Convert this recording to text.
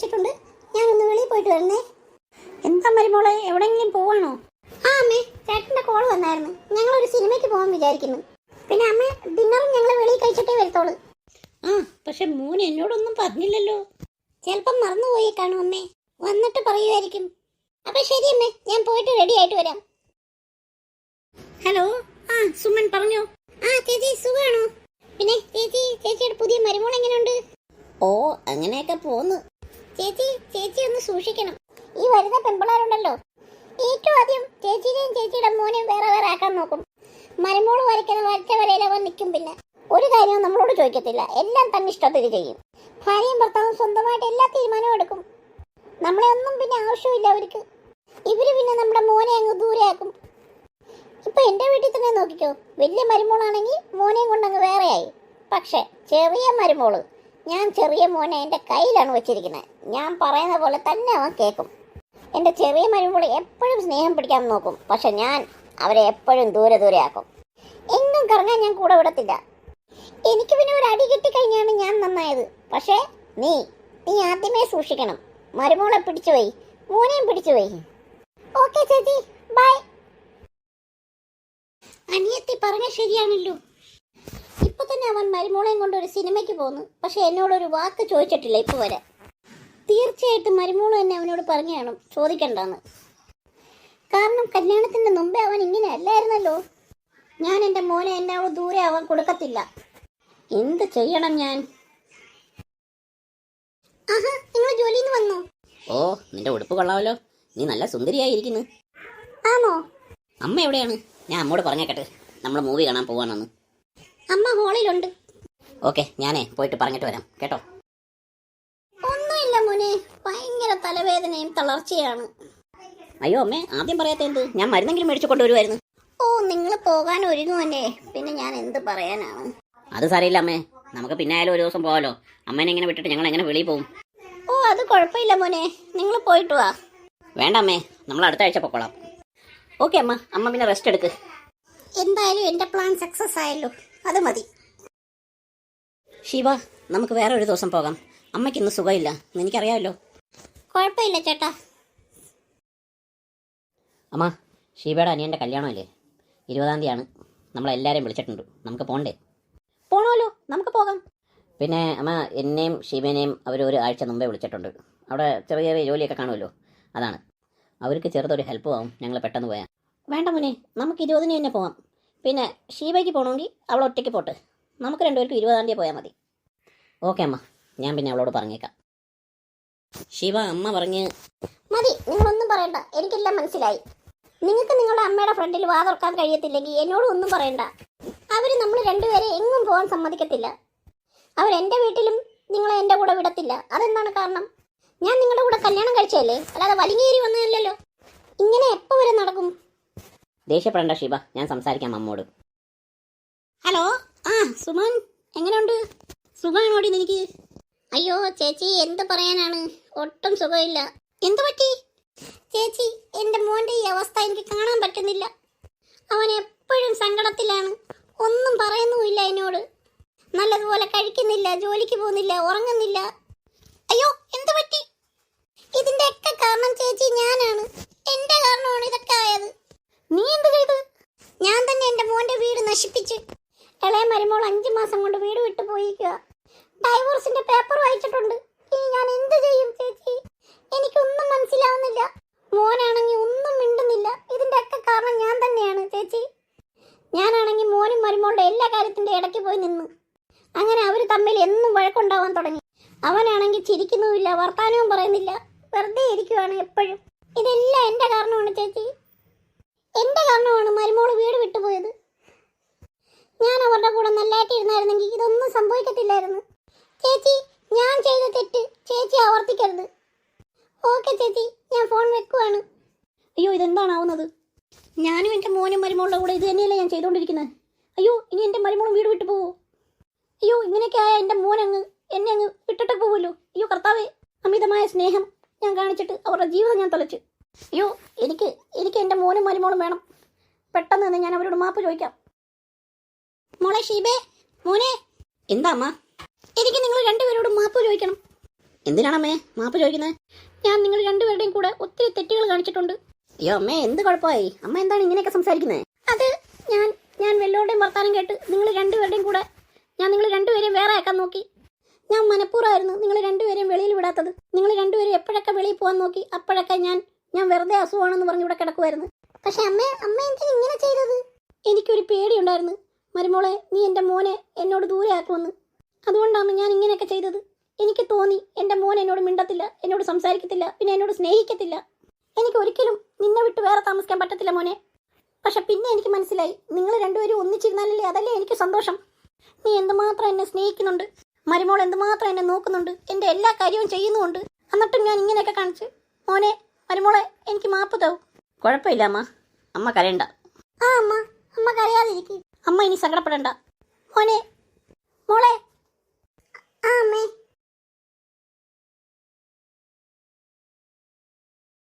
വെച്ചിട്ടുണ്ട് ഞാനൊന്ന് വെളിയിൽ പോയിട്ട് വരണേ. എന്താ മരുമോളെ എവിടെയെങ്കിലും പോവാണോ? ആ അമ്മേ ചേട്ടന്റെ കോൾ വന്നായിരുന്നു. ഞങ്ങൾ ഒരു സിനിമയ്ക്ക് പോകാൻ വിചാരിക്കുന്നു. പിന്നെ അമ്മ ഡിന്നറും ഞങ്ങൾ വെളിയിൽ കഴിച്ചിട്ടേ വരത്തോളൂ ആ പക്ഷെ മോൻ എന്നോടൊന്നും പറഞ്ഞില്ലല്ലോ. ചിലപ്പം മറന്നുപോയി കാണും അമ്മേ. വന്നിട്ട് പറയുമായിരിക്കും. അപ്പൊ ശരി അമ്മേ ഞാൻ പോയിട്ട് റെഡി ആയിട്ട് വരാം. ഹലോ ആ സുമൻ പറഞ്ഞോ? ആ ചേച്ചി സുഖാണോ പിന്നെ ചേച്ചി ചേച്ചിയുടെ പുതിയ മരുമോൾ എങ്ങനെയുണ്ട്? ഓ അങ്ങനെയൊക്കെ പോന്നു ചേച്ചി ചേച്ചി ഒന്ന് സൂക്ഷിക്കണം. ഈ വരുന്ന പെമ്പിളാരുണ്ടല്ലോ ഏറ്റവും ആദ്യം ചേച്ചിയുടെയും ചേച്ചിയുടെ മോനെയും വേറെ വേറെ ആക്കാൻ നോക്കും. മരുമോൾ വരയ്ക്കുന്ന വരച്ച വരയിൽ അവൻ നിൽക്കും പിന്നെ. ഒരു കാര്യവും നമ്മളോട് ചോദിക്കത്തില്ല. എല്ലാം തന്നെ ഇഷ്ടത്തിൽ ചെയ്യും. ഭാര്യയും ഭർത്താവും സ്വന്തമായിട്ട് എല്ലാ തീരുമാനവും എടുക്കും. നമ്മളെ ഒന്നും പിന്നെ ആവശ്യമില്ല അവർക്ക്. ഇവർ പിന്നെ നമ്മുടെ മോനെ അങ്ങ് ദൂരെയാക്കും. ഇപ്പൊ എന്റെ വീട്ടിൽ തന്നെ നോക്കിക്കോ. വലിയ മരുമോളാണെങ്കിൽ മോനെയും കൊണ്ടങ്ങ് വേറെയായി. പക്ഷെ ചെറിയ മരുമോൾ ഞാൻ ചെറിയ മോനെ എന്റെ കയ്യിലാണ് വെച്ചിരിക്കുന്നത്. ഞാൻ പറയുന്ന പോലെ തന്നെ അവൻ കേൾക്കും എന്റെ ചെറിയ മരുമോൾ എപ്പോഴും സ്നേഹം പിടിക്കാൻ നോക്കും. പക്ഷെ ഞാൻ അവരെ എപ്പോഴും ദൂരെ ദൂരെ ആക്കും. എങ്ങും കറങ്ങാൻ ഞാൻ കൂടെ വിടത്തില്ല. എനിക്ക് പിന്നെ ഒരു അടി കിട്ടിക്കഴിഞ്ഞാണ് ഞാൻ നന്നായത്. പക്ഷേ നീ നീ ആദ്യമേ സൂക്ഷിക്കണം. മരുമോളെ പിടിച്ചു പോയി. മോനെയും പിടിച്ചു പോയി. ഓക്കെ ചേച്ചി ബൈ. അനിയത്തി പറഞ്ഞ ശരിയാണല്ലോ. ഇപ്പൊ തന്നെ അവൻ മരുമോളെയും കൊണ്ട് ഒരു സിനിമയ്ക്ക് പോന്നു. പക്ഷെ എന്നോടൊരു വാക്ക് ചോദിച്ചിട്ടില്ല ഇപ്പൊ വരെ. തീർച്ചയായിട്ടും മരുമോൾ തന്നെ അവനോട് പറഞ്ഞു കാണും. ചോദിക്കണ്ടെന്ന്. കാരണം കല്യാണത്തിന്റെ മുമ്പേ അവൻ ഇങ്ങനെ അല്ലായിരുന്നല്ലോ. ഞാൻ എന്റെ മോനെ എന്നോട് ദൂരെ അവൻ കൊടുക്കത്തില്ല. എന്ത് ചെയ്യണം ഞാൻ? ആഹാ നിങ്ങൾ ജോലിയിൽ നിന്ന് വന്നു? ഓ നിന്റെ ഉടുപ്പ് കൊള്ളാമല്ലോ നീ നല്ല സുന്ദരിയായിരിക്കുന്നു. ആണോ അമ്മ എവിടെയാണ്? ഞാൻ അമ്മോട് പറഞ്ഞേക്കട്ടെ. നമ്മൾ മൂവി കാണാൻ പോവാണെന്ന് അമ്മ ഹോളിലുണ്ട്. ഓക്കെ ഞാനേ പോയിട്ട് പറഞ്ഞിട്ട് വരാം. കേട്ടോ? ഒന്നുമില്ല മോനെ. ഭയങ്കര തലവേദനയും തളർച്ചയാണ്. അയ്യോ അമ്മേ ആദ്യം പറയാത്ത എന്ത്? ഞാൻ മരുന്നെങ്കിലും മേടിച്ചു കൊണ്ടുവരുമായിരുന്നു ഓ നിങ്ങൾ പോകാൻ ഒരുങ്ങുമല്ലേ പിന്നെ ഞാൻ എന്ത് പറയാനാണ്? അത് സാറിയില്ല അമ്മേ. നമുക്ക് പിന്നെ ആയാലും ഒരു ദിവസം പോകാലോ അമ്മേനെ ഇങ്ങനെ വിട്ടിട്ട് ഞങ്ങൾ എങ്ങനെ വെളിയിൽ പോകും? ഓ അത് കുഴപ്പമില്ല മോനെ. നിങ്ങൾ പോയിട്ട് വാ. വേണ്ട അമ്മേ. നമ്മൾ അടുത്ത ആഴ്ച പൊക്കോളാം. ഓക്കെ അമ്മ. അമ്മ പിന്നെ റെസ്റ്റ് എടുക്ക്. എന്തായാലും എന്റെ പ്ലാൻ സക്സസ് ആയല്ലോ. അത് മതി. ശിവ നമുക്ക് വേറെ ഒരു ദിവസം പോകാം. അമ്മയ്ക്ക് ഇന്ന് സുഖമില്ല. എനിക്കറിയാമല്ലോ കുഴപ്പമില്ല ചേട്ടാ. അമ്മ ഷീബയുടെ അനിയന്റെ കല്യാണമല്ലേ? ഇരുപതാം തീയതിയാണ്. നമ്മളെല്ലാവരെയും വിളിച്ചിട്ടുണ്ട്. നമുക്ക് പോണ്ടേ? പോണല്ലോ നമുക്ക് പോകാം. പിന്നെ അമ്മ എന്നെയും ഷീബേനെയും അവർ ഒരു ആഴ്ച മുമ്പേ വിളിച്ചിട്ടുണ്ട്. അവിടെ ചെറിയ ചെറിയ ജോലിയൊക്കെ കാണുമല്ലോ. അതാണ്. അവർക്ക് ചെറുതൊരു ഹെൽപ്പ് ആവും. ഞങ്ങൾ പെട്ടെന്ന് പോയാൽ വേണ്ട മുനെ നമുക്ക് ഇരുപതിന് തന്നെ പോവാം. പിന്നെ ഷീബയ്ക്ക് പോകണമെങ്കിൽ അവൾ ഒറ്റയ്ക്ക് പോട്ട്. നമുക്ക് രണ്ടുപേർക്കും ഇരുപതാം തീയതി പോയാൽ മതി. ഓക്കെ അമ്മ. ഞാൻ പിന്നെ അവളോട് പറഞ്ഞേക്കാം. ശിവ അമ്മ പറഞ്ഞ് മതി നിങ്ങളൊന്നും പറയണ്ട. എനിക്കെല്ലാം മനസ്സിലായി. നിങ്ങൾക്ക് നിങ്ങളുടെ അമ്മയുടെ ഫ്രണ്ടിൽ വാതുറക്കാൻ കഴിയത്തില്ലെങ്കിൽ എന്നോട് ഒന്നും പറയണ്ട. അവർ നമ്മൾ രണ്ടുപേരെ എങ്ങും പോകാൻ സമ്മതിക്കത്തില്ല. എന്റെ വീട്ടിലും നിങ്ങളെ എന്റെ കൂടെ വിടത്തില്ല. അതെന്താണ് കാരണം? ഞാൻ നിങ്ങളുടെ കൂടെ കല്യാണം കഴിച്ചതല്ലേ? അല്ലാതെ വലിങ്ങേരി വന്നതല്ലല്ലോ. ഇങ്ങനെ എപ്പോൾ വരെ നടക്കും? ദേഷ്യപ്പെടേണ്ട ഷിബ ഞാൻ സംസാരിക്കാം അമ്മോട്. ഹലോ? ആ സുമൻ എങ്ങനെയുണ്ട്? സുഖമാണോടി എനിക്ക് അയ്യോ ചേച്ചി എന്ത് പറയാനാണ്? ഒട്ടും സുഖമില്ല. എന്തു പറ്റി? ചേച്ചി എന്റെ മോന്റെ ഈ അവസ്ഥ എനിക്ക് കാണാൻ പറ്റുന്നില്ല. അവൻ എപ്പോഴും സങ്കടത്തിലാണ്. ഒന്നും പറയുന്നുമില്ല എന്നോട്. നല്ലതുപോലെ കഴിക്കുന്നില്ല ജോലിക്ക് പോകുന്നില്ല ഉറങ്ങുന്നില്ല. അയ്യോ എന്തു പറ്റി ഇതിന്റെ ഒക്കെ കാരണം ചേച്ചി ഞാനാണ് എന്റെ കാരണമാണ് ഇതൊക്കെ ആയത് നീ എന്ത് ചെയ്ത് ഞാൻ തന്നെ എന്റെ മോന്റെ വീട് നശിപ്പിച്ച് ഇളയ മരുമോൾ അഞ്ചു മാസം കൊണ്ട് വീട് വിട്ടു പോയിരിക്കുക ഡൈവോഴ്സിന്റെ പേപ്പർ വായിച്ചിട്ടുണ്ട്. ഇനി ഞാൻ എന്ത് ചെയ്യും ചേച്ചി? എനിക്കൊന്നും മനസ്സിലാവുന്നില്ല. മോനാണെങ്കിൽ ഒന്നും മിണ്ടുന്നില്ല. ഇതിന്റെ ഒക്കെ കാരണം ഞാൻ തന്നെയാണ് ചേച്ചി. ഞാനാണെങ്കിൽ മോനും മരുമോളുടെ എല്ലാ കാര്യത്തിന്റെ ഇടയ്ക്ക് പോയി നിന്ന്. അങ്ങനെ അവർ തമ്മിൽ എന്നും വഴക്കുണ്ടാവാൻ തുടങ്ങി. അവനാണെങ്കിൽ ചിരിക്കുന്നുമില്ല വർത്താനവും പറയുന്നില്ല. വെറുതെ ഇരിക്കുവാണ് എപ്പോഴും. ഇതെല്ലാം എന്റെ കാരണമാണ് ചേച്ചി. എന്റെ കാരണമാണ് മരുമോൾ വീട് വിട്ടുപോയത്. ഞാൻ അവരുടെ കൂടെ നല്ലതായിട്ട് ഇരുന്നായിരുന്നെങ്കിൽ ഇതൊന്നും സംഭവിക്കത്തില്ലായിരുന്നു. ചേച്ചി ഞാൻ ചെയ്ത തെറ്റ് ചേച്ചി ആവർത്തിക്കരുത്. ഓക്കെ ചേച്ചി ഞാൻ ഫോൺ വെക്കുവാണ്. അയ്യോ ഇതെന്താണാവുന്നത്? ഞാനും എന്റെ മോനും മരുമോളുടെ കൂടെ ഇത് തന്നെയല്ലേ ഞാൻ ചെയ്തുകൊണ്ടിരിക്കുന്നത് അയ്യോ ഇനി എന്റെ മരുമോളും വീട് വിട്ടു പോവോ? അയ്യോ ഇങ്ങനെയൊക്കെ ആയ എന്റെ മോൻ അങ്ങ് എന്നെ അങ്ങ് വിട്ടിട്ട് പോകുമല്ലോ അയ്യോ കർത്താവേ അമിതമായ സ്നേഹം ഞാൻ കാണിച്ചിട്ട് അവരുടെ ജീവിതം ഞാൻ തലച്ചു അയ്യോ എനിക്ക് എനിക്ക് എന്റെ മോനും മരുമോളും വേണം. പെട്ടെന്ന് തന്നെ ഞാൻ അവരോട് മാപ്പ് ചോദിക്കാം. മോളെ ഷീബേ മോനെ. എന്താ അമ്മ? എനിക്ക് നിങ്ങൾ രണ്ടുപേരോടും മാപ്പ് ചോദിക്കണം. എന്തിനാണമ്മേ മാപ്പ് ചോദിക്കുന്നത്? ഞാൻ നിങ്ങൾ രണ്ടുപേരുടെയും കൂടെ ഒത്തിരി തെറ്റുകൾ കാണിച്ചിട്ടുണ്ട്. അയ്യോ അമ്മേ എന്ത് കുഴപ്പമായി? അമ്മ എന്താണ് ഇങ്ങനെയൊക്കെ സംസാരിക്കുന്നത്? അത് ഞാൻ ഞാൻ വെല്ലോടെയും വർത്താനം കേട്ട് നിങ്ങൾ രണ്ടുപേരുടെയും കൂടെ ഞാൻ നിങ്ങൾ രണ്ടുപേരെയും വേറെ ആക്കാൻ നോക്കി. ഞാൻ മനഃപൂർവമായിരുന്നു നിങ്ങൾ രണ്ടുപേരെയും വെളിയിൽ വിടാത്തത്. നിങ്ങൾ രണ്ടുപേരും എപ്പോഴൊക്കെ വെളിയിൽ പോകാൻ നോക്കി അപ്പോഴൊക്കെ ഞാൻ ഞാൻ വെറുതെ അസുഖമാണെന്ന് പറഞ്ഞ് ഇവിടെ കിടക്കുമായിരുന്നു പക്ഷെ അമ്മ അമ്മ എന്തിനാ ഇങ്ങനെ ചെയ്തത്? എനിക്കൊരു പേടിയുണ്ടായിരുന്നു. മരുമോളെ നീ എന്റെ മോനെ എന്നോട് ദൂരെ ആക്കുമെന്ന് അതുകൊണ്ടാണ് ഞാൻ ഇങ്ങനെയൊക്കെ ചെയ്തത്. എനിക്ക് തോന്നി എന്റെ മോൻ എന്നോട് മിണ്ടത്തില്ല എന്നോട് സംസാരിക്കത്തില്ല പിന്നെ എന്നോട് സ്നേഹിക്കത്തില്ല. എനിക്ക് ഒരിക്കലും നിന്നെ വിട്ട് വേറെ താമസിക്കാൻ പറ്റത്തില്ല മോനെ. പക്ഷെ പിന്നെ എനിക്ക് മനസ്സിലായി നിങ്ങൾ രണ്ടുപേരും ഒന്നിച്ചിരുന്നാലല്ലേ അതല്ലേ എനിക്ക് സന്തോഷം. നീ എന്തുമാത്രം എന്നെ സ്നേഹിക്കുന്നുണ്ട്? മരുമോൾ എന്തുമാത്രം എന്നെ നോക്കുന്നുണ്ട്? എന്റെ എല്ലാ കാര്യവും ചെയ്യുന്നുമുണ്ട്. എന്നിട്ടും ഞാൻ ഇങ്ങനെയൊക്കെ കാണിച്ച് മോനെ മരുമോളെ എനിക്ക് മാപ്പ് തവും കുഴപ്പമില്ല അമ്മ. അമ്മ കരയണ്ട. ആ അമ്മ. അമ്മ കരയാതിരിക്കും. അമ്മ ഇനി സങ്കടപ്പെടണ്ട. മോനെ മോളെ ആ അമ്മേ